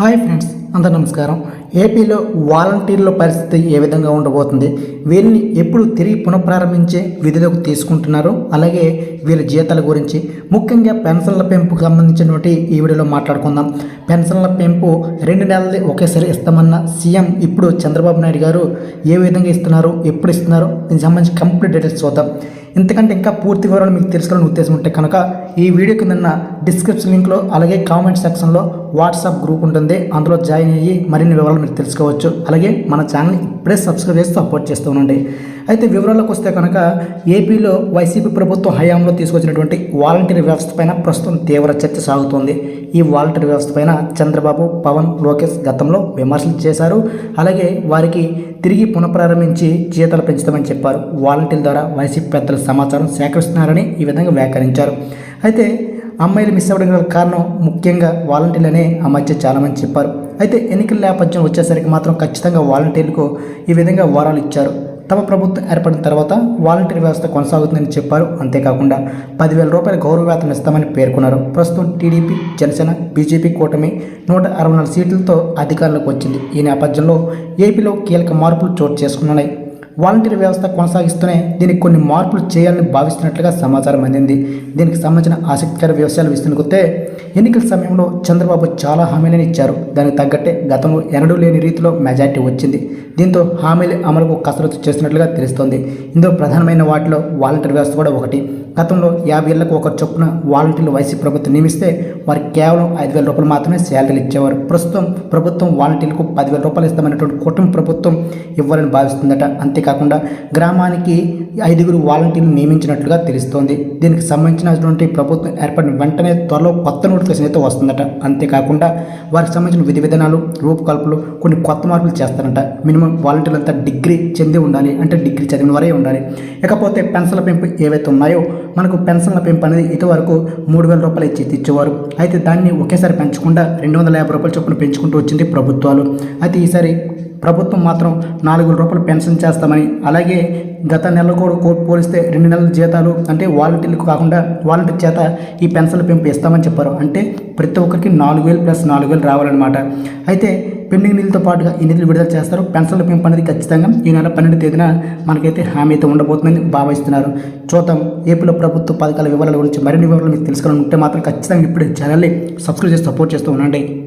Hi friends అందరు నమస్కారం. ఏపీలో వాలంటీర్ల పరిస్థితి ఏ విధంగా ఉండబోతుంది? వీరిని ఎప్పుడు తిరిగి పునఃప్రారంభించే విధిలోకి తీసుకుంటున్నారు? అలాగే వీళ్ళ జీతాల గురించి ముఖ్యంగా పెన్షన్ల పెంపుకు సంబంధించినటువంటి ఈ వీడియోలో మాట్లాడుకుందాం. పెన్షన్ల పెంపు రెండు నెలలది ఒకేసారి ఇస్తామన్న సీఎం ఇప్పుడు చంద్రబాబు నాయుడు గారు ఏ విధంగా ఇస్తున్నారు ఎప్పుడు ఇస్తున్నారు? దీనికి సంబంధించి కంప్లీట్ డీటెయిల్స్ చూద్దాం. ఇంతకంటే ఇంకా పూర్తి వివరాలు మీకు తెలుసుకోవాలని ఉద్దేశం ఉంటే కనుక ఈ వీడియో నిన్న డిస్క్రిప్షన్ లింక్లో అలాగే కామెంట్ సెక్షన్లో వాట్సాప్ గ్రూప్ ఉంటుంది. అందులో జాయిన్ అయ్యి మరిన్ని వివరాలు మీరు తెలుసుకోవచ్చు. అలాగే మన ఛానల్ ఇప్పుడే సబ్స్క్రైబ్ చేసి సపోర్ట్ చేస్తూ ఉండండి. అయితే వివరాలకు వస్తే కనుక ఏపీలో వైసీపీ ప్రభుత్వం హయాంలో తీసుకొచ్చినటువంటి వాలంటీర్ వ్యవస్థ పైన ప్రస్తుతం తీవ్ర చర్చ సాగుతోంది. ఈ వాలంటీర్ వ్యవస్థ పైన చంద్రబాబు పవన్ లోకేష్ గతంలో విమర్శలు చేశారు. అలాగే వారికి తిరిగి పునఃప్రారంభించి జీతాలు పెంచుతామని చెప్పారు. వాలంటీర్ల ద్వారా వైసీపీ పెద్దల సమాచారం సేకరిస్తున్నారని ఈ విధంగా వ్యాఖ్యానించారు. అయితే అమ్మాయిలు మిస్ అవ్వడం గల కారణం ముఖ్యంగా వాలంటీర్లనే ఆ మధ్య చాలామంది చెప్పారు. అయితే ఎన్నికల నేపథ్యం వచ్చేసరికి మాత్రం ఖచ్చితంగా వాలంటీర్లకు ఈ విధంగా వారాలు ఇచ్చారు. తమ ప్రభుత్వం ఏర్పడిన తర్వాత వాలంటీర్ వ్యవస్థ కొనసాగుతుందని చెప్పారు. అంతేకాకుండా పదివేల రూపాయల గౌరవ వేతనం ఇస్తామని పేర్కొన్నారు. ప్రస్తుతం టీడీపీ జనసేన బీజేపీ కూటమి నూట అరవై నాలుగు సీట్లతో అధికారంలోకి వచ్చింది. ఈ నేపథ్యంలో ఏపీలో కీలక మార్పులు చోటు చేసుకున్నాయి. వాలంటీర్ వ్యవస్థ కొనసాగిస్తూనే దీనికి కొన్ని మార్పులు చేయాలని భావిస్తున్నట్లుగా సమాచారం అందింది. దీనికి సంబంధించిన ఆసక్తికర వ్యవసాయాలు విస్తుకొస్తే ఎన్నికల సమయంలో చంద్రబాబు చాలా హామీలను ఇచ్చారు. దానికి తగ్గట్టే గతంలో ఎన్నడూ లేని రీతిలో మెజార్టీ వచ్చింది. దీంతో హామీల అమలుకు కసరత్తు చేస్తున్నట్లుగా తెలుస్తోంది. ఇందులో ప్రధానమైన వాటిలో వాలంటీర్ వ్యవస్థ కూడా ఒకటి. గతంలో యాభై ఏళ్ళకు ఒక చొప్పున వాలంటీర్లు వైసీపీ ప్రభుత్వం నియమిస్తే వారికి కేవలం ఐదు వేల రూపాయలు మాత్రమే శాలరీలు ఇచ్చేవారు. ప్రస్తుతం ప్రభుత్వం వాలంటీర్లకు పదివేల రూపాయలు ఇస్తామన్నటువంటి కుటుంబ ప్రభుత్వం ఇవ్వాలని భావిస్తుందట. అంతేకాకుండా గ్రామానికి ఐదుగురు వాలంటీర్లు నియమించినట్లుగా తెలుస్తోంది. దీనికి సంబంధించినటువంటి ప్రభుత్వం ఏర్పడిన వెంటనే త్వరలో కొత్త నోటిఫికేషన్ అయితే వస్తుందట. అంతేకాకుండా వారికి సంబంధించిన విధి విధానాలు రూపకల్పలు కొన్ని కొత్త మార్పులు చేస్తారంట. మినిమం వాలంటీర్లు అంతా డిగ్రీ చెంది ఉండాలి అంటే డిగ్రీ చదివిన వారే ఉండాలి. ఇకపోతే పెన్షన్ల పెంపు ఏవైతే ఉన్నాయో మనకు పెన్షన్ల పెంపు అనేది ఇదివరకు మూడు వేల రూపాయలు ఇచ్చి ఇచ్చేవారు. అయితే దాన్ని ఒకేసారి పెంచకుండా రెండు వందల యాభై రూపాయల చొప్పున పెంచుకుంటూ వచ్చింది ప్రభుత్వాలు. అయితే ఈసారి ప్రభుత్వం మాత్రం నాలుగు రూపాయలు పెన్షన్ చేస్తామని అలాగే గత నెల కూడా పోలిస్తే రెండు నెలల జీతాలు అంటే వాలంటీర్లకు కాకుండా వాలంటీర్ చేత ఈ పెన్షన్ల పెంపు ఇస్తామని చెప్పారు. అంటే ప్రతి ఒక్కరికి నాలుగు వేలు ప్లస్ నాలుగు వేలు రావాలన్నమాట. అయితే పెండింగ్ నిధులతో పాటుగా ఈ నిధులు విడుదల చేస్తారు. పెన్షన్ల పెంపు అనేది ఖచ్చితంగా ఈ నెల పన్నెండు తేదీన మనకైతే హామీ అయితే ఉండబోతుందని భావిస్తున్నారు. చూద్దాం. ఏపీలో ప్రభుత్వ పథకాల వివరాల గురించి మరిన్ని వివరాలు మీకు తెలుసుకోవాలనుకుంటే మాత్రం ఖచ్చితంగా ఇప్పుడు ఛానల్ని సబ్స్క్రైబ్ చేసి సపోర్ట్ చేస్తూ ఉండండి.